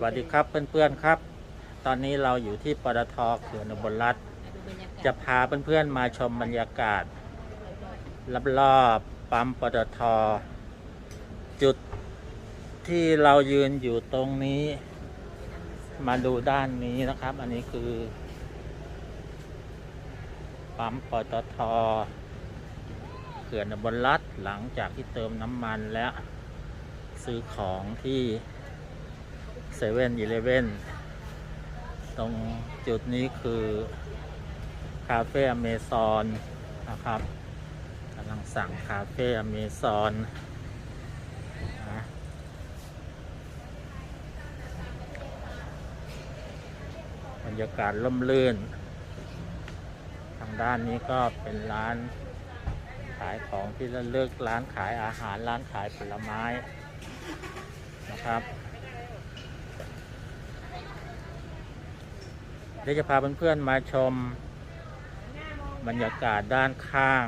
สวัสดีครับเพื่อนๆครับ ตอนนี้เราอยู่ที่ปตทเขื่อนอุบลรัฐดูบรรยากาศจะพาเพื่อนๆมาชมบรรยากาศรอบๆปั๊มปตท จุดที่เรายืนอยู่ตรงนี้ มาดูด้านนี้นะครับ อันนี้คือ ปั๊มปตทเขื่อนอุบลรัฐหลังจากที่เติมน้ำมันและซื้อของที่ เซเว่นอีเลเว่นตรงจุดนี้คือ คาเฟ่อเมซอนนะครับกำลังสั่งคาเฟ่อเมซอนนะบรรยากาศร่มรื่น ทางด้านนี้ก็เป็นร้านขายของที่ระลึกร้านขายอาหารร้านขายผลไม้นะครับ เดี๋ยวจะพาเพื่อนๆมาชม บรรยากาศด้านข้าง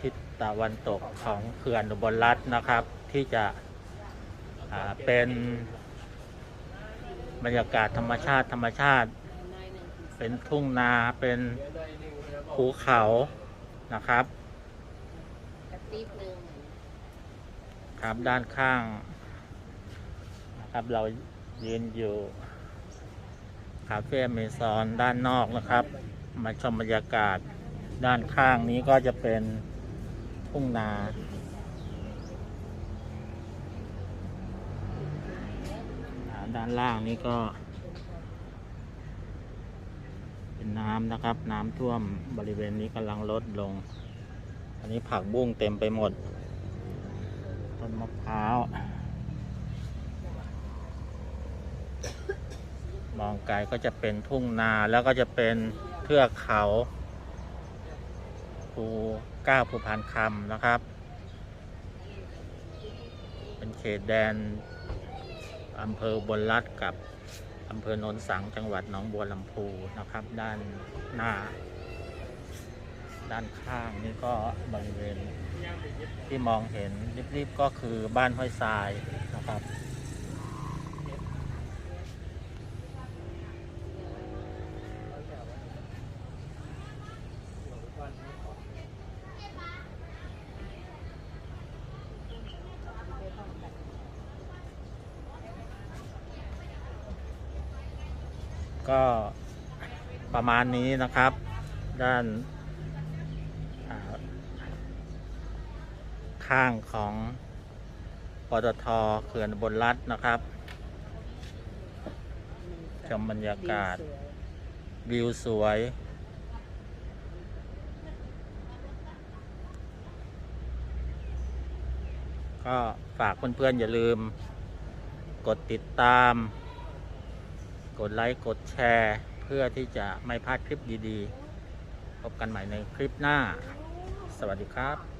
ทิศตะวันตกของเขื่อนอุบลรัฐนะครับ ที่จะเป็นบรรยากาศธรรมชาติธรรมชาติ เป็นทุ่งนาเป็นภูเขานะครับครับด้านข้างนะครับเรายืนอยู่ คาเฟ่เมซอนด้านนอกนะครับ มาชมบรรยากาศด้านข้างนี้ก็จะเป็นทุ่งนาด้านล่างนี้ก็ เป็นน้ำนะครับ น้ำท่วมบริเวณนี้กำลังลดลง อันนี้ผักบุ้งเต็มไปหมด ต้นมะพร้าว มองไกลก็จะเป็นทุ่งนาแล้วก็จะเป็นเทือกเขาภูก้าวภูพานคำนะครับ เป็นเขตแดนอำเภออุบนรัฐกับอำเภอโนนสังจังหวัดหนองบัวลำพูนะครับ ด้านหน้า ด้านข้างนี่ก็บริเวณที่มองเห็นริบๆก็คือบ้านห้วยทรายนะครับ ก็ประมาณนี้นะครับ ด้านข้างของปตทเขื่อนบนรัฐนะครับชมบรรยากาศ วิวสวย ก็ฝากเพื่อนๆอย่าลืม กดติดตาม กดไลค์ กดแชร์ เพื่อที่จะไม่พลาดคลิปดีๆ พบกันใหม่ในคลิปหน้า สวัสดีครับ